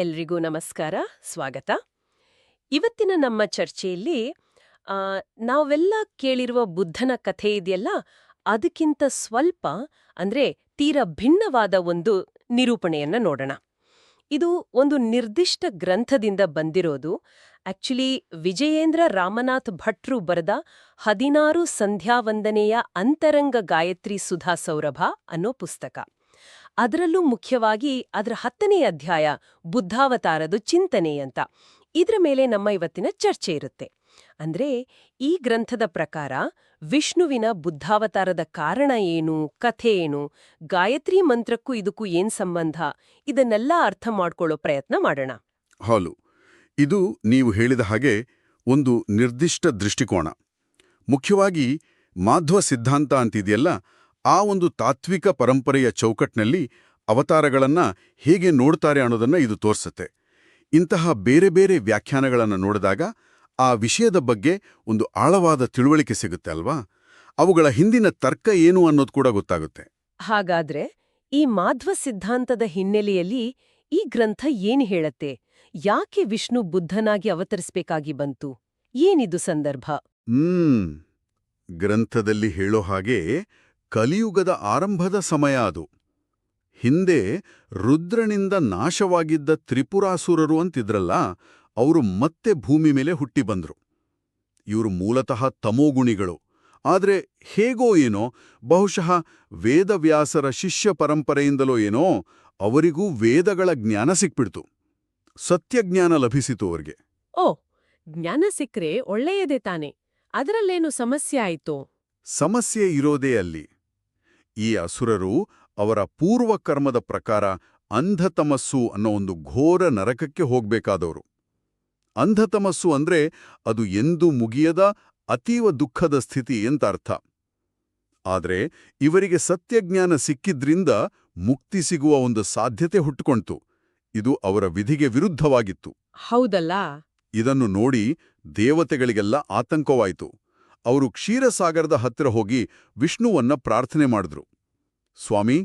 ಎಲ್ರಿಗೂ ನಮಸ್ಕಾರ, ಸ್ವಾಗತ. ಇವತ್ತಿನ ನಮ್ಮ ಚರ್ಚೆಯಲ್ಲಿ ನಾವೆಲ್ಲ ಕೇಳಿರುವ ಬುದ್ಧನ ಕಥೆ ಇದೆಯಲ್ಲ, ಅದಕ್ಕಿಂತ ಸ್ವಲ್ಪ, ಅಂದ್ರೆ ತೀರ ಭಿನ್ನವಾದ ಒಂದು ನಿರೂಪಣೆಯನ್ನು ನೋಡೋಣ. ಇದು ಒಂದು ನಿರ್ದಿಷ್ಟ ಗ್ರಂಥದಿಂದ ಬಂದಿರೋದು. ಆಕ್ಚುಲಿ ವಿಜಯೇಂದ್ರ ರಾಮನಾಥ್ ಭಟ್ರು ಬರೆದ ಹದಿನಾರು ಸಂಧ್ಯಾವಂದನೆಯ ಅಂತರಂಗ ಗಾಯತ್ರಿ ಸುಧಾ ಸೌರಭ ಅನ್ನೋ ಪುಸ್ತಕ. ಅದರಲ್ಲೂ ಮುಖ್ಯವಾಗಿ ಅದರ ಹತ್ತನೇ ಅಧ್ಯಾಯ, ಬುದ್ಧಾವತಾರದು ಚಿಂತನೆ ಅಂತ. ಇದರ ಮೇಲೆ ನಮ್ಮ ಇವತ್ತಿನ ಚರ್ಚೆ ಇರುತ್ತೆ. ಅಂದ್ರೆ ಈ ಗ್ರಂಥದ ಪ್ರಕಾರ ವಿಷ್ಣುವಿನ ಬುದ್ಧಾವತಾರದ ಕಾರಣ ಏನು, ಕಥೆ ಏನು, ಗಾಯತ್ರಿ ಮಂತ್ರಕ್ಕೂ ಇದಕ್ಕೂ ಏನ್ ಸಂಬಂಧ, ಇದನ್ನೆಲ್ಲ ಅರ್ಥ ಮಾಡ್ಕೊಳ್ಳೋ ಪ್ರಯತ್ನ ಮಾಡೋಣ. ಹಾಲು ಇದು ನೀವು ಹೇಳಿದ ಹಾಗೆ ಒಂದು ನಿರ್ದಿಷ್ಟ ದೃಷ್ಟಿಕೋನ. ಮುಖ್ಯವಾಗಿ ಮಾಧ್ವ ಸಿದ್ಧಾಂತ ಅಂತಿದೆಯಲ್ಲ ಆ ಒಂದು ತಾತ್ವಿಕ ಪರಂಪರೆಯ ಚೌಕಟ್ನಲ್ಲಿ ಅವತಾರಗಳನ್ನು ಹೇಗೆ ನೋಡ್ತಾರೆ ಅನ್ನೋದನ್ನ ಇದು ತೋರಿಸುತ್ತೆ. ಇಂತಹ ಬೇರೆ ಬೇರೆ ವ್ಯಾಖ್ಯಾನಗಳನ್ನು ನೋಡಿದಾಗ ಆ ವಿಷಯದ ಬಗ್ಗೆ ಒಂದು ಆಳವಾದ ತಿಳುವಳಿಕೆ ಸಿಗುತ್ತೆ ಅಲ್ವಾ? ಅವುಗಳ ಹಿಂದಿನ ತರ್ಕ ಏನು ಅನ್ನೋದು ಕೂಡ ಗೊತ್ತಾಗುತ್ತೆ. ಹಾಗಾದ್ರೆ ಈ ಮಾಧ್ವ ಸಿದ್ಧಾಂತದ ಹಿನ್ನೆಲೆಯಲ್ಲಿ ಈ ಗ್ರಂಥ ಏನು ಹೇಳತ್ತೆ? ಯಾಕೆ ವಿಷ್ಣು ಬುದ್ಧನಾಗಿ ಅವತರಿಸಬೇಕಾಗಿ ಬಂತು? ಏನಿದು ಸಂದರ್ಭ? ಹ್ಮ್. ಗ್ರಂಥದಲ್ಲಿ ಹೇಳೋ ಹಾಗೆ ಕಲಿಯುಗದ ಆರಂಭದ ಸಮಯ ಅದು. ಹಿಂದೆ ರುದ್ರನಿಂದ ನಾಶವಾಗಿದ್ದ ತ್ರಿಪುರಾಸುರರು ಅಂತಿದ್ರಲ್ಲ ಅವರು ಮತ್ತೆ ಭೂಮಿ ಮೇಲೆ ಹುಟ್ಟಿ ಬಂದ್ರು. ಇವರು ಮೂಲತಃ ತಮೋಗುಣಿಗಳು ಆದರೆ ಹೇಗೋ ಏನೋ ಬಹುಶಃ ವೇದವ್ಯಾಸರ ಶಿಷ್ಯ ಪರಂಪರೆಯಿಂದಲೋ ಏನೋ ಅವರಿಗೂ ವೇದಗಳ ಜ್ಞಾನ ಸಿಕ್ಬಿಡ್ತು. ಸತ್ಯಜ್ಞಾನ ಲಭಿಸಿತು ಅವರಿಗೆ. ಓ ಜ್ಞಾನ ಸಿಕ್ಕರೆ ಒಳ್ಳೆಯದೇ ತಾನೆ. ಅದರಲ್ಲೇನು ಸಮಸ್ಯೆ ಆಯಿತು? ಸಮಸ್ಯೆ ಇರೋದೇ ಅಲ್ಲಿ. ಈ ಅಸುರರು ಅವರ ಪೂರ್ವ ಕರ್ಮದ ಪ್ರಕಾರ ಅಂಧತಮಸ್ಸು ಅನ್ನೋ ಒಂದು ಘೋರ ನರಕಕ್ಕೆ ಹೋಗಬೇಕಾದವರು. ಅಂಧತಮಸ್ಸು ಅಂದ್ರೆ ಅದು ಎಂದೂ ಮುಗಿಯದ ಅತೀವ ದುಃಖದ ಸ್ಥಿತಿ ಅಂತ ಅರ್ಥ. ಆದರೆ ಇವರಿಗೆ ಸತ್ಯಜ್ಞಾನ ಸಿಕ್ಕಿದ್ರಿಂದ ಮುಕ್ತಿ ಸಿಗುವ ಒಂದು ಸಾಧ್ಯತೆ ಹುಟ್ಟುಕೊಂತು ಇದು ಅವರ ವಿಧಿಗೆ ವಿರುದ್ಧವಾಗಿತ್ತು. ಹೌದಲ್ಲ? ಇದನ್ನು ನೋಡಿ ದೇವತೆಗಳಿಗೆಲ್ಲ ಆತಂಕವಾಯಿತು. ಅವರು ಕ್ಷೀರಸಾಗರದ ಹತ್ತಿರ ಹೋಗಿ ವಿಷ್ಣುವನ್ನ ಪ್ರಾರ್ಥನೆ ಮಾಡಿದ್ರು. ಸ್ವಾಮಿ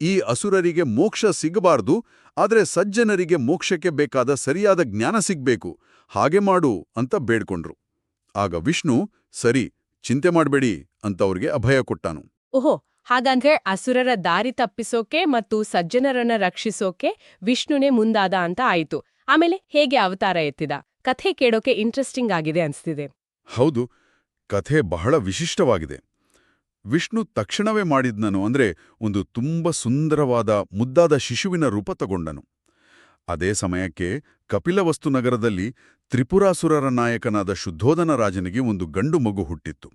ಈ ಅಸುರರಿಗೆ ಮೋಕ್ಷ ಸಿಗಬಾರ್ದು ಆದರೆ ಸಜ್ಜನರಿಗೆ ಮೋಕ್ಷಕ್ಕೆ ಬೇಕಾದ ಸರಿಯಾದ ಜ್ಞಾನ ಸಿಗ್ಬೇಕು. ಹಾಗೆ ಮಾಡು ಅಂತ ಬೇಡ್ಕೊಂಡ್ರು. ಆಗ ವಿಷ್ಣು ಸರಿ ಚಿಂತೆ ಮಾಡಬೇಡಿ ಅಂತ ಅವ್ರಿಗೆ ಅಭಯ ಕೊಟ್ಟಾನು. ಓಹೋ ಹಾಗಂದ್ರೆ ಅಸುರರ ದಾರಿ ತಪ್ಪಿಸೋಕೆ ಮತ್ತು ಸಜ್ಜನರನ್ನ ರಕ್ಷಿಸೋಕೆ ವಿಷ್ಣುನೇ ಮುಂದಾದ ಅಂತ ಆಯಿತು. ಆಮೇಲೆ ಹೇಗೆ ಅವತಾರ ಎತ್ತಿದ? ಕಥೆ ಕೇಳೋಕೆ ಇಂಟ್ರೆಸ್ಟಿಂಗ್ ಆಗಿದೆ ಅನ್ಸ್ತಿದೆ. ಹೌದು ಕಥೆ ಬಹಳ ವಿಶಿಷ್ಟವಾಗಿದೆ. ವಿಷ್ಣು ತಕ್ಷಣವೇ ಮಾಡಿದ್ನನು ಅಂದ್ರೆ ಒಂದು ತುಂಬ ಸುಂದರವಾದ ಮುದ್ದಾದ ಶಿಶುವಿನ ರೂಪ ತಗೊಂಡನು. ಅದೇ ಸಮಯಕ್ಕೆ ಕಪಿಲವಸ್ತು ನಗರದಲ್ಲಿ ತ್ರಿಪುರಾಸುರರ ನಾಯಕನಾದ ಶುದ್ಧೋಧನ ರಾಜನಿಗೆ ಒಂದು ಗಂಡು ಮಗು ಹುಟ್ಟಿತ್ತು.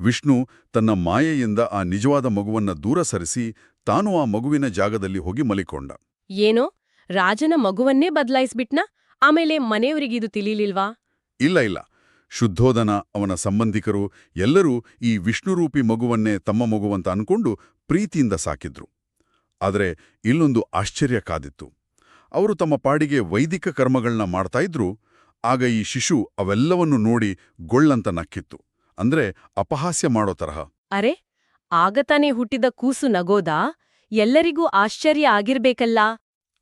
ವಿಷ್ಣು ತನ್ನ ಮಾಯೆಯಿಂದ ಆ ನಿಜವಾದ ಮಗುವನ್ನ ದೂರ ಸರಿಸಿ ತಾನು ಆ ಮಗುವಿನ ಜಾಗದಲ್ಲಿ ಹೋಗಿ ಮಲಿಕೊಂಡ. ಏನೋ? ರಾಜನ ಮಗುವನ್ನೇ ಬದಲಾಯಿಸ್ಬಿಟ್ನಾ? ಆಮೇಲೆ ಮನೆಯವರಿಗಿದು ತಿಳಿಲಿಲ್ವಾ? ಇಲ್ಲ ಇಲ್ಲ. ಶುದ್ಧೋಧನ ಅವನ ಸಂಬಂಧಿಕರು ಎಲ್ಲರೂ ಈ ವಿಷ್ಣುರೂಪಿ ಮಗುವನ್ನೇ ತಮ್ಮ ಮಗುವಂತ ಅನ್ಕೊಂಡು ಪ್ರೀತಿಯಿಂದ ಸಾಕಿದ್ರು. ಆದರೆ ಇಲ್ಲೊಂದು ಆಶ್ಚರ್ಯ ಕಾದಿತ್ತು. ಅವರು ತಮ್ಮ ಪಾಡಿಗೆ ವೈದಿಕ ಕರ್ಮಗಳನ್ನ ಮಾಡ್ತಾ ಇದ್ರು ಆಗ ಈ ಶಿಶು ಅವೆಲ್ಲವನ್ನೂ ನೋಡಿ ಗೊಳ್ಳಂತ ನಕ್ಕಿತ್ತು. ಅಂದ್ರೆ ಅಪಹಾಸ್ಯ ಮಾಡೋ ತರಹ. ಅರೆ ಆಗತಾನೆ ಹುಟ್ಟಿದ ಕೂಸು ನಗೋದಾ? ಎಲ್ಲರಿಗೂ ಆಶ್ಚರ್ಯ ಆಗಿರ್ಬೇಕಲ್ಲ.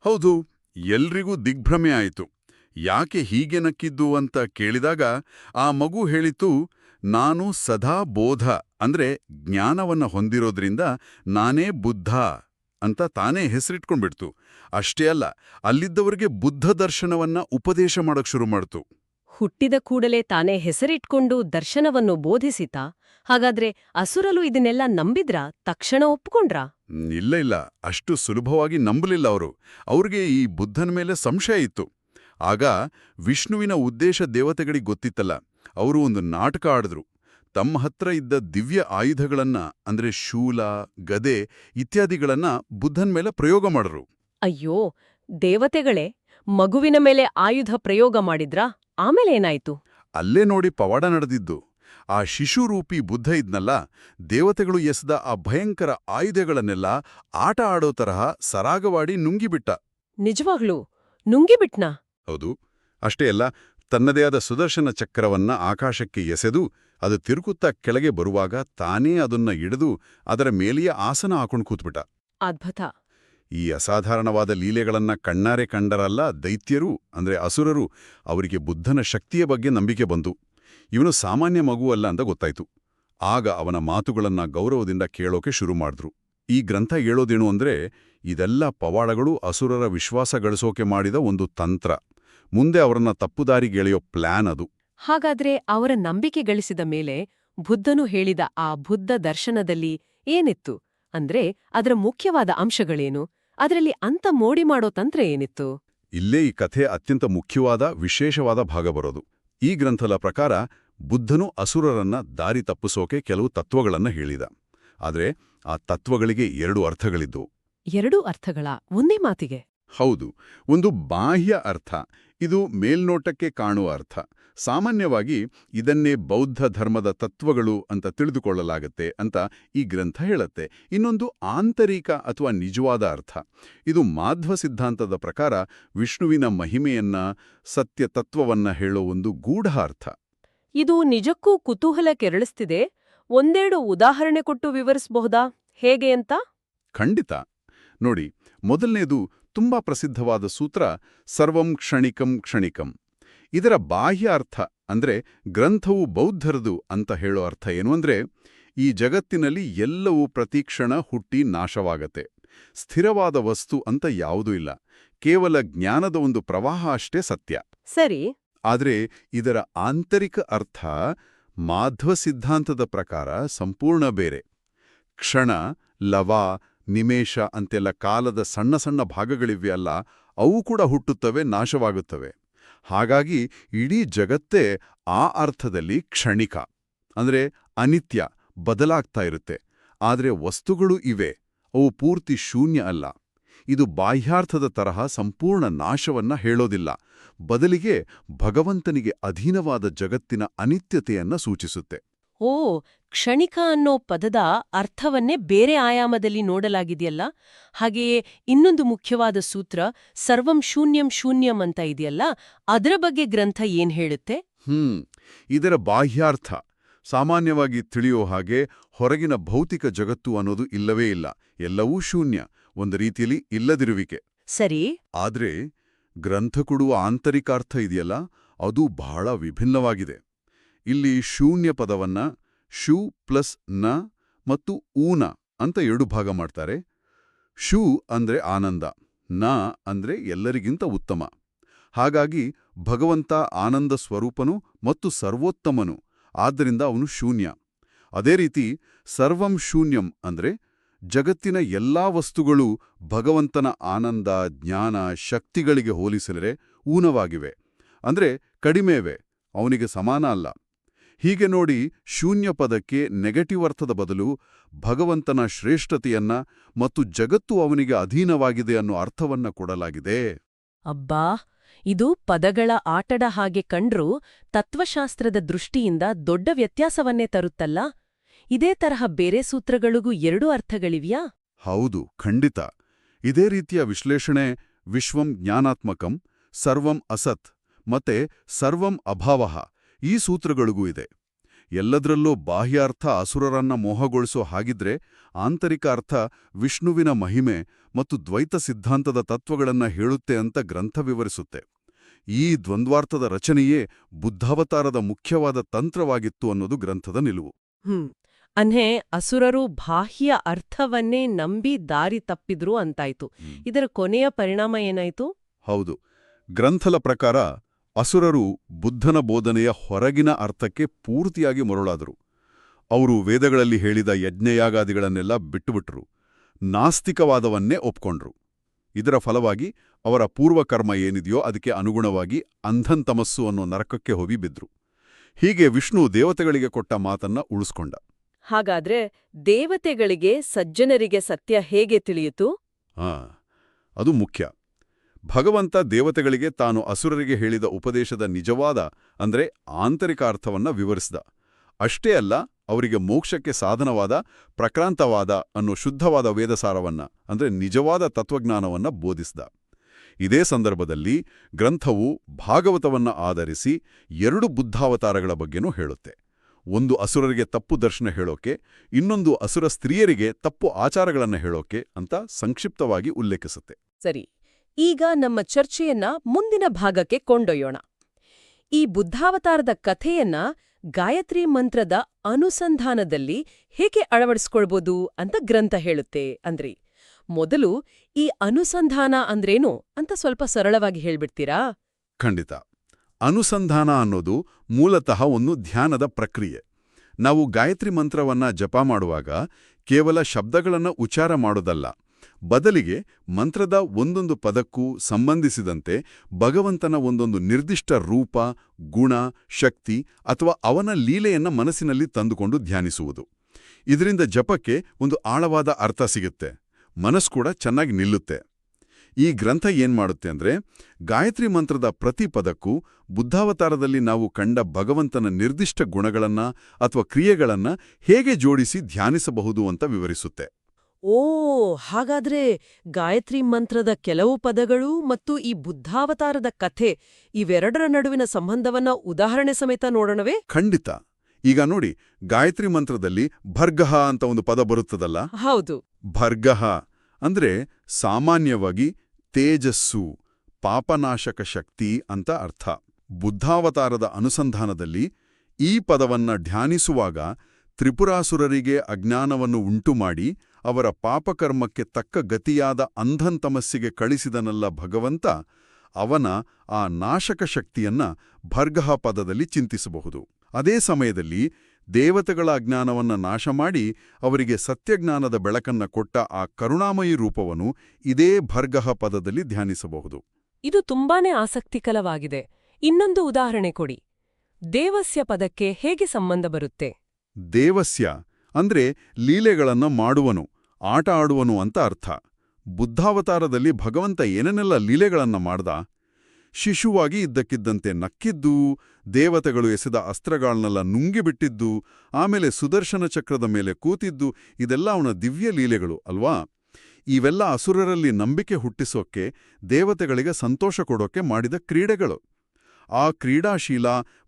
ಹೌದು ಎಲ್ರಿಗೂ ದಿಗ್ಭ್ರಮೆ ಆಯಿತು. ಯಾಕೆ ಹೀಗೆ ನಕ್ಕಿದ್ದು ಅಂತ ಕೇಳಿದಾಗ ಆ ಮಗು ಹೇಳಿತು ನಾನು ಸದಾ ಬೋಧ ಅಂದ್ರೆ ಜ್ಞಾನವನ್ನ ಹೊಂದಿರೋದ್ರಿಂದ ನಾನೇ ಬುದ್ಧ ಅಂತ ತಾನೇ ಹೆಸರಿಟ್ಕೊಂಡ್ಬಿಡ್ತು. ಅಷ್ಟೇ ಅಲ್ಲ ಅಲ್ಲಿದ್ದವರಿಗೆ ಬುದ್ಧ ದರ್ಶನವನ್ನ ಉಪದೇಶ ಮಾಡಕ್ ಶುರು ಮಾಡ್ತು. ಹುಟ್ಟಿದ ಕೂಡಲೇ ತಾನೇ ಹೆಸರಿಟ್ಕೊಂಡು ದರ್ಶನವನ್ನು ಬೋಧಿಸಿತಾ? ಹಾಗಾದ್ರೆ ಅಸುರಲು ಇದನ್ನೆಲ್ಲ ನಂಬಿದ್ರಾ? ತಕ್ಷಣ ಒಪ್ಕೊಂಡ್ರ? ಇಲ್ಲ ಇಲ್ಲ ಅಷ್ಟು ಸುಲಭವಾಗಿ ನಂಬಲಿಲ್ಲ ಅವರು. ಅವ್ರಿಗೆ ಈ ಬುದ್ಧನ ಮೇಲೆ ಸಂಶಯ ಇತ್ತು. ಆಗ ವಿಷ್ಣುವಿನ ಉದ್ದೇಶ ದೇವತೆಗಳಿಗೆ ಗೊತ್ತಿತ್ತಲ್ಲ ಅವರು ಒಂದು ನಾಟಕ ಆಡಿದ್ರು. ತಮ್ಮ ಹತ್ರ ಇದ್ದ ದಿವ್ಯ ಆಯುಧಗಳನ್ನ ಅಂದ್ರೆ ಶೂಲ ಗದೆ ಇತ್ಯಾದಿಗಳನ್ನ ಬುದ್ಧನ್ ಮೇಲೆ ಪ್ರಯೋಗ ಮಾಡರು ಅಯ್ಯೋ ದೇವತೆಗಳೇ ಮಗುವಿನ ಮೇಲೆ ಆಯುಧ ಪ್ರಯೋಗ ಮಾಡಿದ್ರಾ? ಆಮೇಲೆ ಏನಾಯ್ತು? ಅಲ್ಲೇ ನೋಡಿ ಪವಾಡ ನಡೆದಿದ್ದು. ಆ ಶಿಶುರೂಪಿ ಬುದ್ಧ ಇದ್ನಲ್ಲ ದೇವತೆಗಳು ಎಸೆದ ಆ ಭಯಂಕರ ಆಯುಧಗಳನ್ನೆಲ್ಲ ಆಟ ಆಡೋ ತರಹ ಸರಾಗವಾಡಿ ನುಂಗಿಬಿಟ್ಟ. ನಿಜವಾಗ್ಲೂ ನುಂಗಿಬಿಟ್ನಾ? ಹೌದು. ಅಷ್ಟೇ ಅಲ್ಲ ತನ್ನದೇ ಆದ ಸುದರ್ಶನ ಚಕ್ರವನ್ನ ಆಕಾಶಕ್ಕೆ ಎಸೆದು ಅದು ತಿರುಗುತ್ತಾ ಕೆಳಗೆ ಬರುವಾಗ ತಾನೇ ಅದನ್ನ ಹಿಡಿದು ಅದರ ಮೇಲೆಯೇ ಆಸನ ಹಾಕೊಂಡು ಕೂತ್ಬಿಟ್ಟ. ಅದ್ಭುತ. ಈ ಅಸಾಧಾರಣವಾದ ಲೀಲೆಗಳನ್ನ ಕಣ್ಣಾರೆ ಕಂಡರಲ್ಲ ದೈತ್ಯರು ಅಂದ್ರೆ ಅಸುರರು ಅವರಿಗೆ ಬುದ್ಧನ ಶಕ್ತಿಯ ಬಗ್ಗೆ ನಂಬಿಕೆ ಬಂತು. ಇವನು ಸಾಮಾನ್ಯ ಮಗುವಲ್ಲ ಅಂತ ಗೊತ್ತಾಯ್ತು. ಆಗ ಅವನ ಮಾತುಗಳನ್ನ ಗೌರವದಿಂದ ಕೇಳೋಕೆ ಶುರು ಮಾಡಿದ್ರು. ಈ ಗ್ರಂಥ ಹೇಳೋದೇನು ಅಂದ್ರೆ ಇದೆಲ್ಲ ಪವಾಡಗಳು ಅಸುರರ ವಿಶ್ವಾಸ ಗಳಿಸೋಕೆ ಮಾಡಿದ ಒಂದು ತಂತ್ರ. ಮುಂದೆ ಅವರನ್ನ ತಪ್ಪುದಾರಿಗೆಳೆಯೋ ಪ್ಲಾನ್ ಅದು. ಹಾಗಾದ್ರೆ ಅವರ ನಂಬಿಕೆ ಗಳಿಸಿದ ಮೇಲೆ ಬುದ್ಧನು ಹೇಳಿದ ಆ ಬುದ್ಧ ದರ್ಶನದಲ್ಲಿ ಏನಿತ್ತು? ಅಂದ್ರೆ ಅದರ ಮುಖ್ಯವಾದ ಅಂಶಗಳೇನು? ಅದರಲ್ಲಿ ಅಂತ ಮೋಡಿ ಮಾಡೋ ತಂತ್ರ ಏನಿತ್ತು? ಇಲ್ಲೇ ಈ ಕಥೆ ಅತ್ಯಂತ ಮುಖ್ಯವಾದ ವಿಶೇಷವಾದ ಭಾಗ ಬರೋದು. ಈ ಗ್ರಂಥದ ಪ್ರಕಾರ ಬುದ್ಧನು ಅಸುರರನ್ನ ದಾರಿ ತಪ್ಪಿಸೋಕೆ ಕೆಲವು ತತ್ವಗಳನ್ನ ಹೇಳಿದ. ಆದರೆ ಆ ತತ್ವಗಳಿಗೆ ಎರಡು ಅರ್ಥಗಳಿದ್ದವು ಎರಡೂ ಅರ್ಥಗಳ ಒಂದೇ ಮಾತಿಗೆ. ಹೌದು ಒಂದು ಬಾಹ್ಯ ಅರ್ಥ ಇದು ಮೇಲ್ನೋಟಕ್ಕೆ ಕಾಣುವ ಅರ್ಥ. ಸಾಮಾನ್ಯವಾಗಿ ಇದನ್ನೇ ಬೌದ್ಧ ಧರ್ಮದ ತತ್ವಗಳು ಅಂತ ತಿಳಿದುಕೊಳ್ಳಲಾಗತ್ತೆ ಅಂತ ಈ ಗ್ರಂಥ ಹೇಳುತ್ತೆ. ಇನ್ನೊಂದು ಆಂತರಿಕ ಅಥವಾ ನಿಜವಾದ ಅರ್ಥ. ಇದು ಮಾಧ್ವ ಸಿದ್ಧಾಂತದ ಪ್ರಕಾರ ವಿಷ್ಣುವಿನ ಮಹಿಮೆಯನ್ನ ಸತ್ಯ ತತ್ವವನ್ನ ಹೇಳೋ ಒಂದು ಗೂಢ ಅರ್ಥ. ಇದು ನಿಜಕ್ಕೂ ಕುತೂಹಲ ಕೆರಳಿಸ್ತಿದೆ. ಒಂದೆರಡು ಉದಾಹರಣೆ ಕೊಟ್ಟು ವಿವರಿಸಬಹುದಾ? ಹೇಗೆ ಅಂತ? ಖಂಡಿತ. ನೋಡಿ ಮೊದಲನೇದು ತುಂಬಾ ಪ್ರಸಿದ್ಧವಾದ ಸೂತ್ರ ಸರ್ವಂ ಕ್ಷಣಿಕಂ ಕ್ಷಣಿಕಂ. ಇದರ ಬಾಹ್ಯ ಅರ್ಥ ಅಂದ್ರೆ ಗ್ರಂಥವು ಬೌದ್ಧರದು ಅಂತ ಹೇಳೋ ಅರ್ಥ ಏನು ಅಂದ್ರೆ ಈ ಜಗತ್ತಿನಲ್ಲಿ ಎಲ್ಲವೂ ಪ್ರತಿಕ್ಷಣ ಹುಟ್ಟಿ ನಾಶವಾಗತ್ತೆ. ಸ್ಥಿರವಾದ ವಸ್ತು ಅಂತ ಯಾವುದೂ ಇಲ್ಲ. ಕೇವಲ ಜ್ಞಾನದ ಒಂದು ಪ್ರವಾಹ ಅಷ್ಟೇ ಸತ್ಯ. ಸರಿ. ಆದರೆ ಇದರ ಆಂತರಿಕ ಅರ್ಥ ಮಾಧ್ವ ಸಿದ್ಧಾಂತದ ಪ್ರಕಾರ ಸಂಪೂರ್ಣ ಬೇರೆ. ಕ್ಷಣ ಲವ ನಿಮೇಷ ಅಂತೆಲ್ಲ ಕಾಲದ ಸಣ್ಣ ಸಣ್ಣ ಭಾಗಗಳಿವೆ ಅಲ್ಲ, ಅವು ಕೂಡ ಹುಟ್ಟುತ್ತವೆ, ನಾಶವಾಗುತ್ತವೆ. ಹಾಗಾಗಿ ಇಡೀ ಜಗತ್ತೇ ಆ ಅರ್ಥದಲ್ಲಿ ಕ್ಷಣಿಕ. ಅಂದ್ರೆ ಅನಿತ್ಯ, ಬದಲಾಗ್ತಾ ಇರುತ್ತೆ. ಆದರೆ ವಸ್ತುಗಳು ಇವೆ, ಅವು ಪೂರ್ತಿ ಶೂನ್ಯ ಅಲ್ಲ. ಇದು ಬಾಹ್ಯಾರ್ಥದ ತರಹ ಸಂಪೂರ್ಣ ನಾಶವನ್ನ ಹೇಳೋದಿಲ್ಲ. ಬದಲಿಗೆ ಭಗವಂತನಿಗೆ ಅಧೀನವಾದ ಜಗತ್ತಿನ ಅನಿತ್ಯತೆಯನ್ನ ಸೂಚಿಸುತ್ತೆ. ಓ ಕ್ಷಣಿಕ ಅನ್ನೋ ಪದದ ಅರ್ಥವನ್ನೇ ಬೇರೆ ಆಯಾಮದಲ್ಲಿ ನೋಡಲಾಗಿದೆಯಲ್ಲ? ಹಾಗೆಯೇ ಇನ್ನೊಂದು ಮುಖ್ಯವಾದ ಸೂತ್ರ ಸರ್ವಂ ಶೂನ್ಯಂ ಶೂನ್ಯಂ ಅಂತ ಇದೆಯಲ್ಲ? ಅದರ ಬಗ್ಗೆ ಗ್ರಂಥ ಏನ್ ಹೇಳುತ್ತೆ? ಹ್ಮ್ ಇದರ ಬಾಹ್ಯಾರ್ಥ. ಸಾಮಾನ್ಯವಾಗಿ ತಿಳಿಯೋ ಹಾಗೆ ಹೊರಗಿನ ಭೌತಿಕ ಜಗತ್ತು ಅನ್ನೋದು ಇಲ್ಲವೇ ಇಲ್ಲ. ಎಲ್ಲವೂ ಶೂನ್ಯ ಒಂದು ರೀತಿಯಲ್ಲಿ ಇಲ್ಲದಿರುವಿಕೆ. ಸರಿ. ಆದ್ರೆ ಗ್ರಂಥ ಕೊಡುವ ಆಂತರಿಕಾರ್ಥ ಇದೆಯಲ್ಲ? ಅದು ಬಹಳ ವಿಭಿನ್ನವಾಗಿದೆ. ಇಲ್ಲಿ ಶೂನ್ಯ ಪದವನ್ನ ಶೂ ಪ್ಲಸ್ನ ಮತ್ತು ಊನ ಅಂತ ಎರಡು ಭಾಗ ಮಾಡ್ತಾರೆ. ಶೂ ಅಂದ್ರೆ ಆನಂದ, ನ ಅಂದ್ರೆ ಎಲ್ಲರಿಗಿಂತ ಉತ್ತಮ. ಹಾಗಾಗಿ ಭಗವಂತ ಆನಂದ ಸ್ವರೂಪನು ಮತ್ತು ಸರ್ವೋತ್ತಮನು, ಆದ್ದರಿಂದ ಅವನು ಶೂನ್ಯ. ಅದೇ ರೀತಿ ಸರ್ವಂ ಶೂನ್ಯಂ ಅಂದ್ರೆ ಜಗತ್ತಿನ ಎಲ್ಲಾ ವಸ್ತುಗಳು ಭಗವಂತನ ಆನಂದ, ಜ್ಞಾನ, ಶಕ್ತಿಗಳಿಗೆ ಹೋಲಿಸಿದರೆ ಊನವಾಗಿವೆ. ಅಂದ್ರೆ ಕಡಿಮೆವೆ, ಅವನಿಗೆ ಸಮಾನ ಅಲ್ಲ. ಹೀಗೆ ನೋಡಿ ಶೂನ್ಯ ಪದಕ್ಕೆ ನೆಗೆಟಿವ್ ಅರ್ಥದ ಬದಲು ಭಗವಂತನ ಶ್ರೇಷ್ಠತೆಯನ್ನ ಮತ್ತು ಜಗತ್ತು ಅವನಿಗೆ ಅಧೀನವಾಗಿದೆ ಅನ್ನೋ ಅರ್ಥವನ್ನ ಕೊಡಲಾಗಿದೆ. ಅಬ್ಬಾ! ಇದು ಪದಗಳ ಆಟಡ ಹಾಗೆ ಕಂಡ್ರೂ ತತ್ವಶಾಸ್ತ್ರದ ದೃಷ್ಟಿಯಿಂದ ದೊಡ್ಡ ವ್ಯತ್ಯಾಸವನ್ನೇ ತರುತ್ತಲ್ಲ? ಇದೇ ತರಹ ಬೇರೆ ಸೂತ್ರಗಳಿಗೂ ಎರಡೂ ಅರ್ಥಗಳಿವ್ಯಾ? ಹೌದು ಖಂಡಿತ. ಇದೇ ರೀತಿಯ ವಿಶ್ಲೇಷಣೆ ವಿಶ್ವಂ ಜ್ಞಾನಾತ್ಮಕಂ ಸರ್ವಂ ಅಸತ್ ಮತ್ತೆ ಸರ್ವಂ ಅಭಾವಃ ಈ ಸೂತ್ರಗಳಿಗೂ ಇದೆ. ಎಲ್ಲದರಲ್ಲೂ ಬಾಹ್ಯಾರ್ಥ ಅಸುರರನ್ನ ಮೋಹಗೊಳಿಸೋ ಹಾಗಿದ್ರೆ ಆಂತರಿಕ ಅರ್ಥ ವಿಷ್ಣುವಿನ ಮಹಿಮೆ ಮತ್ತು ದ್ವೈತ ಸಿದ್ಧಾಂತದ ತತ್ವಗಳನ್ನ ಹೇಳುತ್ತೆ ಅಂತ ಗ್ರಂಥ ವಿವರಿಸುತ್ತೆ. ಈ ದ್ವಂದ್ವಾರ್ಥದ ರಚನೆಯೇ ಬುದ್ಧಾವತಾರದ ಮುಖ್ಯವಾದ ತಂತ್ರವಾಗಿತ್ತು ಅನ್ನೋದು ಗ್ರಂಥದ ನಿಲುವು. ಹ್ಮ್. ಅನ್ಹೇ ಅಸುರರು ಬಾಹ್ಯ ಅರ್ಥವನ್ನೇ ನಂಬಿ ದಾರಿ ತಪ್ಪಿದ್ರು ಅಂತಾಯ್ತು. ಇದರ ಕೊನೆಯ ಪರಿಣಾಮ ಏನಾಯ್ತು? ಹೌದು. ಗ್ರಂಥಲ ಪ್ರಕಾರ ಅಸುರರು ಬುದ್ಧನ ಬೋಧನೆಯ ಹೊರಗಿನ ಅರ್ಥಕ್ಕೆ ಪೂರ್ತಿಯಾಗಿ ಮರುಳಾದರು. ಅವರು ವೇದಗಳಲ್ಲಿ ಹೇಳಿದ ಯಜ್ಞಯಾಗಾದಿಗಳನ್ನೆಲ್ಲ ಬಿಟ್ಟುಬಿಟ್ರು. ನಾಸ್ತಿಕವಾದವನ್ನೇ ಒಪ್ಕೊಂಡ್ರು. ಇದರ ಫಲವಾಗಿ ಅವರ ಪೂರ್ವಕರ್ಮ ಏನಿದೆಯೋ ಅದಕ್ಕೆ ಅನುಗುಣವಾಗಿ ಅಂಧನ್ ತಮಸ್ಸು ಅನ್ನೋ ನರಕಕ್ಕೆ ಹೋಗಿ ಬಿದ್ರು. ಹೀಗೆ ವಿಷ್ಣು ದೇವತೆಗಳಿಗೆ ಕೊಟ್ಟ ಮಾತನ್ನ ಉಳಿಸ್ಕೊಂಡ. ಹಾಗಾದ್ರೆ ದೇವತೆಗಳಿಗೆ ಸಜ್ಜನರಿಗೆ ಸತ್ಯ ಹೇಗೆ ತಿಳಿಯಿತು? ಆ ಅದು ಮುಖ್ಯ. ಭಗವಂತ ದೇವತೆಗಳಿಗೆ ತಾನು ಅಸುರರಿಗೆ ಹೇಳಿದ ಉಪದೇಶದ ನಿಜವಾದ ಅಂದ್ರೆ ಆಂತರಿಕ ಅರ್ಥವನ್ನ ವಿವರಿಸಿದ. ಅಷ್ಟೇ ಅಲ್ಲ, ಅವರಿಗೆ ಮೋಕ್ಷಕ್ಕೆ ಸಾಧನವಾದ, ಪ್ರಕ್ರಾಂತವಾದ ಅನ್ನೋ ಶುದ್ಧವಾದ ವೇದಸಾರವನ್ನ, ಅಂದ್ರೆ ನಿಜವಾದ ತತ್ವಜ್ಞಾನವನ್ನ ಬೋಧಿಸಿದ. ಇದೇ ಸಂದರ್ಭದಲ್ಲಿ ಗ್ರಂಥವು ಭಾಗವತವನ್ನ ಆಧರಿಸಿ ಎರಡು ಬುದ್ಧಾವತಾರಗಳ ಬಗ್ಗೆನೂ ಹೇಳುತ್ತೆ. ಒಂದು ಅಸುರರಿಗೆ ತಪ್ಪು ದರ್ಶನ ಹೇಳೋಕೆ, ಇನ್ನೊಂದು ಅಸುರ ಸ್ತ್ರೀಯರಿಗೆ ತಪ್ಪು ಆಚಾರಗಳನ್ನು ಹೇಳೋಕೆ ಅಂತ ಸಂಕ್ಷಿಪ್ತವಾಗಿ ಉಲ್ಲೇಖಿಸುತ್ತೆ. ಸರಿ. ಈಗ ನಮ್ಮ ಚರ್ಚೆಯನ್ನ ಮುಂದಿನ ಭಾಗಕ್ಕೆ ಕೊಂಡೊಯ್ಯೋಣ. ಈ ಬುದ್ಧಾವತಾರದ ಕಥೆಯನ್ನ ಗಾಯತ್ರಿ ಮಂತ್ರದ ಅನುಸಂಧಾನದಲ್ಲಿ ಹೇಗೆ ಅಳವಡಿಸ್ಕೊಳ್ಬೋದು ಅಂತ ಗ್ರಂಥ ಹೇಳುತ್ತೆ ಅಂದ್ರಿ, ಮೊದಲು ಈ ಅನುಸಂಧಾನ ಅಂದ್ರೇನು ಅಂತ ಸ್ವಲ್ಪ ಸರಳವಾಗಿ ಹೇಳ್ಬಿಡ್ತೀರಾ? ಖಂಡಿತ. ಅನುಸಂಧಾನ ಅನ್ನೋದು ಮೂಲತಃ ಒಂದು ಧ್ಯಾನದ ಪ್ರಕ್ರಿಯೆ. ನಾವು ಗಾಯತ್ರಿ ಮಂತ್ರವನ್ನ ಜಪ ಮಾಡುವಾಗ ಕೇವಲ ಶಬ್ದಗಳನ್ನು ಉಚ್ಚಾರ ಮಾಡೋದಲ್ಲ. ಬದಲಿಗೆ ಮಂತ್ರದ ಒಂದೊಂದು ಪದಕ್ಕೂ ಸಂಬಂಧಿಸಿದಂತೆ ಭಗವಂತನ ಒಂದೊಂದು ನಿರ್ದಿಷ್ಟ ರೂಪ, ಗುಣ, ಶಕ್ತಿ ಅಥವಾ ಅವನ ಲೀಲೆಯನ್ನು ಮನಸ್ಸಿನಲ್ಲಿ ತಂದುಕೊಂಡು ಧ್ಯಾನಿಸುವುದು. ಇದರಿಂದ ಜಪಕ್ಕೆ ಒಂದು ಆಳವಾದ ಅರ್ಥ ಸಿಗುತ್ತೆ. ಮನಸ್ಸು ಕೂಡ ಚೆನ್ನಾಗಿ ನಿಲ್ಲುತ್ತೆ. ಈ ಗ್ರಂಥ ಏನ್ಮಾಡುತ್ತೆ ಅಂದ್ರೆ, ಗಾಯತ್ರಿ ಮಂತ್ರದ ಪ್ರತಿ ಪದಕ್ಕೂ ಬುದ್ಧಾವತಾರದಲ್ಲಿ ನಾವು ಕಂಡ ಭಗವಂತನ ನಿರ್ದಿಷ್ಟ ಗುಣಗಳನ್ನ ಅಥವಾ ಕ್ರಿಯೆಗಳನ್ನ ಹೇಗೆ ಜೋಡಿಸಿ ಧ್ಯಾನಿಸಬಹುದು ಅಂತ ವಿವರಿಸುತ್ತೆ. ಓ ಹಾಗಾದ್ರೆ ಗಾಯತ್ರಿ ಮಂತ್ರದ ಕೆಲವು ಪದಗಳು ಮತ್ತು ಈ ಬುದ್ಧಾವತಾರದ ಕಥೆ ಇವೆರಡರ ನಡುವಿನ ಸಂಬಂಧವನ್ನ ಉದಾಹರಣೆ ಸಮೇತ ನೋಡೋಣವೇ? ಖಂಡಿತ. ಈಗ ನೋಡಿ ಗಾಯತ್ರಿ ಮಂತ್ರದಲ್ಲಿ ಭರ್ಗಹ ಅಂತ ಒಂದು ಪದ ಬರುತ್ತದಲ್ಲ? ಹೌದು. ಭರ್ಗಹ ಅಂದ್ರೆ ಸಾಮಾನ್ಯವಾಗಿ ತೇಜಸ್ಸು ಪಾಪನಾಶಕ ಶಕ್ತಿ ಅಂತ ಅರ್ಥ. ಬುದ್ಧಾವತಾರದ ಅನುಸಂಧಾನದಲ್ಲಿ ಈ ಪದವನ್ನ ಧ್ಯಾನಿಸುವಾಗ ತ್ರಿಪುರಾಸುರರಿಗೆ ಅಜ್ಞಾನವನ್ನು ಉಂಟುಮಾಡಿ ಅವರ ಪಾಪಕರ್ಮಕ್ಕೆ ತಕ್ಕ ಗತಿಯಾದ ಅಂಧಂತಮಸ್ಸಿಗೆ ಕಳಿಸಿದನಲ್ಲ ಭಗವಂತ ಅವನ ಆ ನಾಶಕ ಶಕ್ತಿಯನ್ನ ಭರ್ಗಹ ಪದದಲ್ಲಿ ಚಿಂತಿಸಬಹುದು. ಅದೇ ಸಮಯದಲ್ಲಿ ದೇವತೆಗಳ ಅಜ್ಞಾನವನ್ನ ನಾಶ ಮಾಡಿ ಅವರಿಗೆ ಸತ್ಯಜ್ಞಾನದ ಬೆಳಕನ್ನ ಕೊಟ್ಟ ಆ ಕರುಣಾಮಯಿ ರೂಪವನ್ನು ಇದೇ ಭರ್ಗಹ ಪದದಲ್ಲಿ ಧ್ಯಾನಿಸಬಹುದು. ಇದು ತುಂಬಾನೇ ಆಸಕ್ತಿಕಲವಾಗಿದೆ ಇನ್ನೊಂದು ಉದಾಹರಣೆ ಕೊಡಿ. ದೇವಸ್ಯ ಪದಕ್ಕೆ ಹೇಗೆ ಸಂಬಂಧ ಬರುತ್ತೆ? ದೇವಸ್ಯ ಅಂದ್ರೆ ಲೀಲೆಗಳನ್ನ ಮಾಡುವನು. ಆಟ ಆಡುವನು ಅಂತ ಅರ್ಥ. ಬುದ್ಧಾವತಾರದಲ್ಲಿ ಭಗವಂತ ಏನೇನೆಲ್ಲ ಲೀಲೆಗಳನ್ನು ಮಾಡ್ದ? ಶಿಶುವಾಗಿ ಇದ್ದಕ್ಕಿದ್ದಂತೆ ನಕ್ಕಿದ್ದು, ದೇವತೆಗಳು ಎಸೆದ ಅಸ್ತ್ರಗಳನ್ನೆಲ್ಲ ನುಂಗಿಬಿಟ್ಟಿದ್ದು, ಆಮೇಲೆ ಸುದರ್ಶನ ಚಕ್ರದ ಮೇಲೆ ಕೂತಿದ್ದು, ಇದೆಲ್ಲ ಅವನ ದಿವ್ಯ ಲೀಲೆಗಳು, ಅಲ್ವಾ? ಇವೆಲ್ಲ ಅಸುರರಲ್ಲಿ ನಂಬಿಕೆ ಹುಟ್ಟಿಸೋಕೆ, ದೇವತೆಗಳಿಗೆ ಸಂತೋಷ ಕೊಡೋಕೆ ಮಾಡಿದ ಕ್ರೀಡೆಗಳು. ಆ ಕ್ರೀಡಾಶೀಲ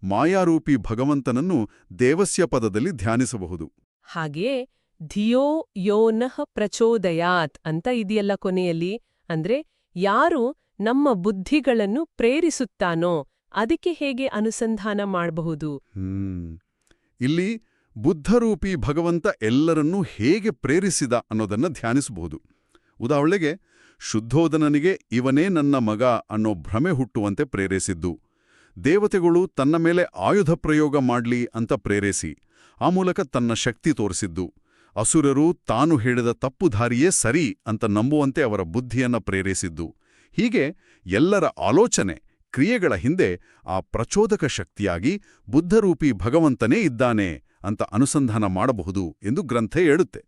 ಮಾಯಾರೂಪಿ ಭಗವಂತನನ್ನು ದೇವಸ್ಯ ಪದದಲ್ಲಿ ಧ್ಯಾನಿಸಬಹುದು. ಹಾಗೆಯೇ ಧಿಯೋ ಯೋ ನಃ ಪ್ರಚೋದಯಾತ್ ಅಂತ ಇದೆಯಲ್ಲ ಕೊನೆಯಲ್ಲಿ? ಅಂದ್ರೆ ಯಾರು ನಮ್ಮ ಬುದ್ಧಿಗಳನ್ನು ಪ್ರೇರಿಸುತ್ತಾನೋ ಅದಕ್ಕೆ ಹೇಗೆ ಅನುಸಂಧಾನ ಮಾಡಬಹುದು? ಇಲ್ಲಿ ಬುದ್ಧರೂಪಿ ಭಗವಂತ ಎಲ್ಲರನ್ನೂ ಹೇಗೆ ಪ್ರೇರಿಸಿದ ಅನ್ನೋದನ್ನ ಧ್ಯಾನಿಸಬಹುದು. ಉದಾಹರಣೆಗೆ, ಶುದ್ಧೋದನನಿಗೆ ಇವನೇ ನನ್ನ ಮಗ ಅನ್ನೋ ಭ್ರಮೆ ಹುಟ್ಟುವಂತೆ ಪ್ರೇರೇಸಿದ್ದು. ದೇವತೆಗಳು ತನ್ನ ಮೇಲೆ ಆಯುಧ ಪ್ರಯೋಗ ಮಾಡ್ಲಿ ಅಂತ ಪ್ರೇರೇಸಿ, ಆ ಮೂಲಕ ತನ್ನ ಶಕ್ತಿ ತೋರಿಸಿದ್ದು. ಅಸುರರು ತಾನು ಹೇಳಿದ ತಪ್ಪು ದಾರಿಯೇ ಸರಿ ಅಂತ ನಂಬುವಂತೆ ಅವರ ಬುದ್ಧಿಯನ್ನು ಪ್ರೇರೇಸಿದ್ದು. ಹೀಗೆ ಎಲ್ಲರ ಆಲೋಚನೆ, ಕ್ರಿಯೆಗಳ ಹಿಂದೆ ಆ ಪ್ರಚೋದಕ ಶಕ್ತಿಯಾಗಿ ಬುದ್ಧರೂಪಿ ಭಗವಂತನೇ ಇದ್ದಾನೆ ಅಂತ ಅನುಸಂಧಾನ ಮಾಡಬಹುದು ಎಂದು ಗ್ರಂಥ ಹೇಳುತ್ತೆ.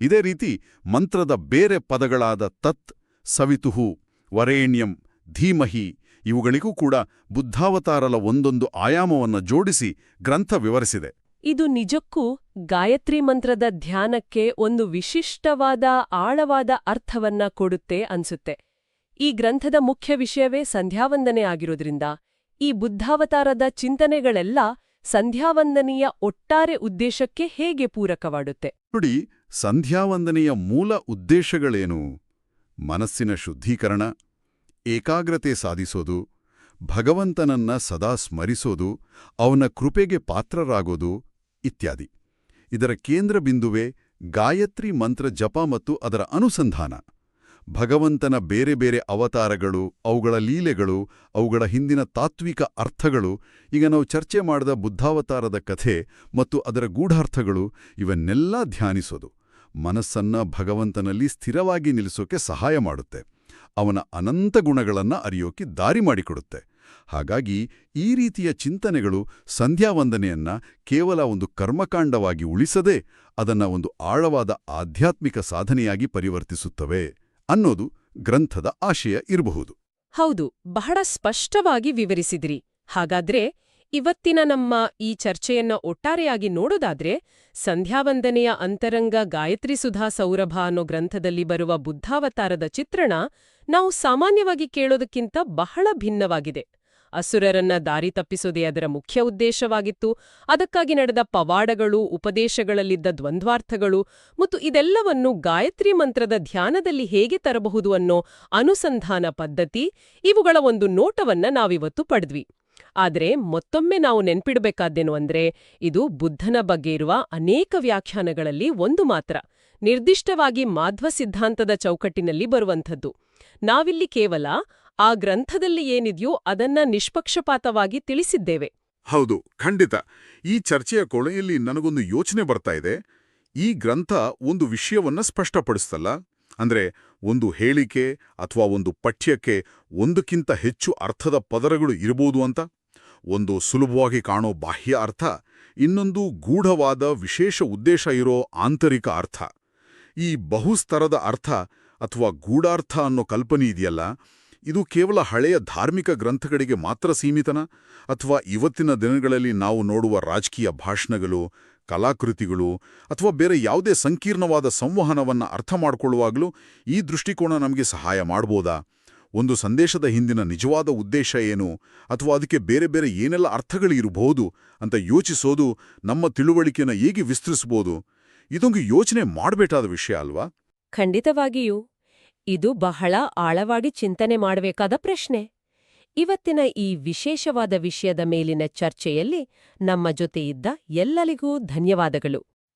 ಇದೇ ರೀತಿ ಮಂತ್ರದ ಬೇರೆ ಪದಗಳಾದ ತತ್, ಸವಿತುಹು, ವರೇಣ್ಯಂ, ಧೀಮಹಿ ಇವುಗಳಿಗೂ ಕೂಡ ಬುದ್ಧಾವತಾರಲ ಒಂದೊಂದು ಆಯಾಮವನ್ನ ಜೋಡಿಸಿ ಗ್ರಂಥ ವಿವರಿಸಿದೆ. ಇದು ನಿಜಕ್ಕೂ ಗಾಯತ್ರಿ ಮಂತ್ರದ ಧ್ಯಾನಕ್ಕೆ ಒಂದು ವಿಶಿಷ್ಟವಾದ ಆಳವಾದ ಅರ್ಥವನ್ನ ಕೊಡುತ್ತೆ ಅನ್ಸುತ್ತೆ. ಈ ಗ್ರಂಥದ ಮುಖ್ಯ ವಿಷಯವೇ ಸಂಧ್ಯಾವಂದನೆ ಆಗಿರೋದ್ರಿಂದ, ಈ ಬುದ್ಧಾವತಾರದ ಚಿಂತನೆಗಳೆಲ್ಲ ಸಂಧ್ಯಾವಂದನೆಯ ಒಟ್ಟಾರೆ ಉದ್ದೇಶಕ್ಕೆ ಹೇಗೆ ಪೂರಕವಾಡುತ್ತೆ? ನೋಡಿ, ಸಂಧ್ಯಾವಂದನೆಯ ಮೂಲ ಉದ್ದೇಶಗಳೇನು? ಮನಸ್ಸಿನ ಶುದ್ಧೀಕರಣ, ಏಕಾಗ್ರತೆ ಸಾಧಿಸೋದು, ಭಗವಂತನನ್ನ ಸದಾ ಸ್ಮರಿಸೋದು, ಅವನ ಕೃಪೆಗೆ ಪಾತ್ರರಾಗೋದು ಇತ್ಯಾದಿ. ಇದರ ಕೇಂದ್ರ ಬಿಂದುವೆ ಗಾಯತ್ರಿ ಮಂತ್ರ ಜಪ ಮತ್ತು ಅದರ ಅನುಸಂಧಾನ. ಭಗವಂತನ ಬೇರೆ ಬೇರೆ ಅವತಾರಗಳು, ಅವುಗಳ ಲೀಲೆಗಳು, ಅವುಗಳ ಹಿಂದಿನ ತಾತ್ವಿಕ ಅರ್ಥಗಳು, ಈಗ ನಾವು ಚರ್ಚೆ ಮಾಡಿದ ಬುದ್ಧಾವತಾರದ ಕಥೆ ಮತ್ತು ಅದರ ಗೂಢಾರ್ಥಗಳು, ಇವನ್ನೆಲ್ಲ ಧ್ಯಾನಿಸೋದು. ಮನಸ್ಸನ್ನ ಭಗವಂತನಲ್ಲಿ ಸ್ಥಿರವಾಗಿ ನಿಲ್ಲಿಸೋಕೆ ಸಹಾಯ ಮಾಡುತ್ತೆ. ಅವನ ಅನಂತ ಗುಣಗಳನ್ನ ಅರಿಯೋಕೆ ದಾರಿ ಮಾಡಿಕೊಡುತ್ತೆ. ಹಾಗಾಗಿ ಈ ರೀತಿಯ ಚಿಂತನೆಗಳು ಸಂಧ್ಯಾವಂದನೆಯನ್ನ ಕೇವಲ ಒಂದು ಕರ್ಮಕಾಂಡವಾಗಿ ಉಳಿಸದೆ ಅದನ್ನ ಒಂದು ಆಳವಾದ ಆಧ್ಯಾತ್ಮಿಕ ಸಾಧನೆಯಾಗಿ ಪರಿವರ್ತಿಸುತ್ತವೆ ಅನ್ನೋದು ಗ್ರಂಥದ ಆಶಯ ಇರಬಹುದು. ಹೌದು, ಬಹಳ ಸ್ಪಷ್ಟವಾಗಿ ವಿವರಿಸಿದ್ರಿ. ಹಾಗಾದ್ರೆ ಇವತ್ತಿನ ನಮ್ಮ ಈ ಚರ್ಚೆಯನ್ನ ಒಟ್ಟಾರೆಯಾಗಿ ನೋಡೋದಾದ್ರೆ ಸಂಧ್ಯಾವಂದನೆಯ ಅಂತರಂಗ ಗಾಯತ್ರಿ ಸುಧಾ ಸೌರಭ ಅನ್ನೋ ಗ್ರಂಥದಲ್ಲಿ ಬರುವ ಬುದ್ಧಾವತಾರದ ಚಿತ್ರಣ ನಾವು ಸಾಮಾನ್ಯವಾಗಿ ಕೇಳೋದಕ್ಕಿಂತ ಬಹಳ ಭಿನ್ನವಾಗಿದೆ. ಅಸುರರನ್ನ ದಾರಿ ತಪ್ಪಿಸೋದೇ ಅದರ ಮುಖ್ಯ ಉದ್ದೇಶವಾಗಿತ್ತು. ಅದಕ್ಕಾಗಿ ನಡೆದ ಪವಾಡಗಳು, ಉಪದೇಶಗಳಲ್ಲಿದ್ದ ದ್ವಂದ್ವಾರ್ಥಗಳು ಮತ್ತು ಇದೆಲ್ಲವನ್ನು ಗಾಯತ್ರಿ ಮಂತ್ರದ ಧ್ಯಾನದಲ್ಲಿ ಹೇಗೆ ತರಬಹುದು ಅನ್ನೋ ಅನುಸಂಧಾನ ಪದ್ಧತಿ ಇವುಗಳ ಒಂದು ನೋಟವನ್ನ ನಾವಿವತ್ತು ಪಡೆದ್ವಿ. ಆದರೆ ಮತ್ತೊಮ್ಮೆ ನಾವು ನೆನ್ಪಿಡಬೇಕಾದ್ದೇನು ಅಂದ್ರೆ, ಇದು ಬುದ್ಧನ ಬಗ್ಗೆ ಇರುವ ಅನೇಕ ವ್ಯಾಖ್ಯಾನಗಳಲ್ಲಿ ಒಂದು ಮಾತ್ರ, ನಿರ್ದಿಷ್ಟವಾಗಿ ಮಾಧ್ವ ಸಿದ್ಧಾಂತದ ಚೌಕಟ್ಟಿನಲ್ಲಿ ಬರುವಂಥದ್ದು. ನಾವಿಲ್ಲಿ ಕೇವಲ ಆ ಗ್ರಂಥದಲ್ಲಿ ಏನಿದೆಯೋ ಅದನ್ನ ನಿಷ್ಪಕ್ಷಪಾತವಾಗಿ ತಿಳಿಸಿದ್ದೇವೆ. ಹೌದು, ಖಂಡಿತ. ಈ ಚರ್ಚೆಯ ಕೊಳೆಯಲ್ಲಿ ನನಗೊಂದು ಯೋಚನೆ ಬರ್ತಾ ಇದೆ. ಈ ಗ್ರಂಥ ಒಂದು ವಿಷಯವನ್ನ ಸ್ಪಷ್ಟಪಡಿಸ್ತಲ್ಲ? ಅಂದ್ರೆ ಒಂದು ಹೇಳಿಕೆ ಅಥವಾ ಒಂದು ಪಠ್ಯಕ್ಕೆ ಒಂದಕ್ಕಿಂತ ಹೆಚ್ಚು ಅರ್ಥದ ಪದರಗಳು ಇರಬಹುದು ಅಂತ? ಒಂದು ಸುಲಭವಾಗಿ ಕಾಣೋ ಬಾಹ್ಯ ಅರ್ಥ, ಇನ್ನೊಂದು ಗೂಢವಾದ ವಿಶೇಷ ಉದ್ದೇಶ ಇರೋ ಆಂತರಿಕ ಅರ್ಥ. ಈ ಬಹುಸ್ತರದ ಅರ್ಥ ಅಥವಾ ಗೂಢಾರ್ಥ ಅನ್ನೋ ಕಲ್ಪನೆ ಇದೆಯಲ್ಲ ಇದು ಕೇವಲ ಹಳೆಯ ಧಾರ್ಮಿಕ ಗ್ರಂಥಗಳಿಗೆ ಮಾತ್ರ ಸೀಮಿತನ? ಅಥವಾ ಇವತ್ತಿನ ದಿನಗಳಲ್ಲಿ ನಾವು ನೋಡುವ ರಾಜಕೀಯ ಭಾಷಣಗಳು, ಕಲಾಕೃತಿಗಳು, ಅಥವಾ ಬೇರೆ ಯಾವುದೇ ಸಂಕೀರ್ಣವಾದ ಸಂವಹನವನ್ನು ಅರ್ಥ ಮಾಡಿಕೊಳ್ಳುವಾಗಲೂ ಈ ದೃಷ್ಟಿಕೋನ ನಮಗೆ ಸಹಾಯ ಮಾಡ್ಬೋದಾ? ಒಂದು ಸಂದೇಶದ ಹಿಂದಿನ ನಿಜವಾದ ಉದ್ದೇಶ ಏನು? ಅಥವಾ ಅದಕ್ಕೆ ಬೇರೆ ಬೇರೆ ಏನೆಲ್ಲ ಅರ್ಥಗಳಿರಬಹುದು ಅಂತ ಯೋಚಿಸೋದು ನಮ್ಮ ತಿಳುವಳಿಕೆನ ಹೇಗೆ ವಿಸ್ತರಿಸಬಹುದು ಇದೊಂದು ಯೋಚನೆ ಮಾಡಬೇಕಾದ ವಿಷಯ ಅಲ್ವಾ? ಖಂಡಿತವಾಗಿಯೂ. ಇದು ಬಹಳ ಆಳವಾಗಿ ಚಿಂತನೆ ಮಾಡಬೇಕಾದ ಪ್ರಶ್ನೆ. ಇವತ್ತಿನ ಈ ವಿಶೇಷವಾದ ವಿಷಯದ ಮೇಲಿನ ಚರ್ಚೆಯಲ್ಲಿ ನಮ್ಮ ಜೊತೆಯಿದ್ದ ಎಲ್ಲರಿಗೂ ಧನ್ಯವಾದಗಳು.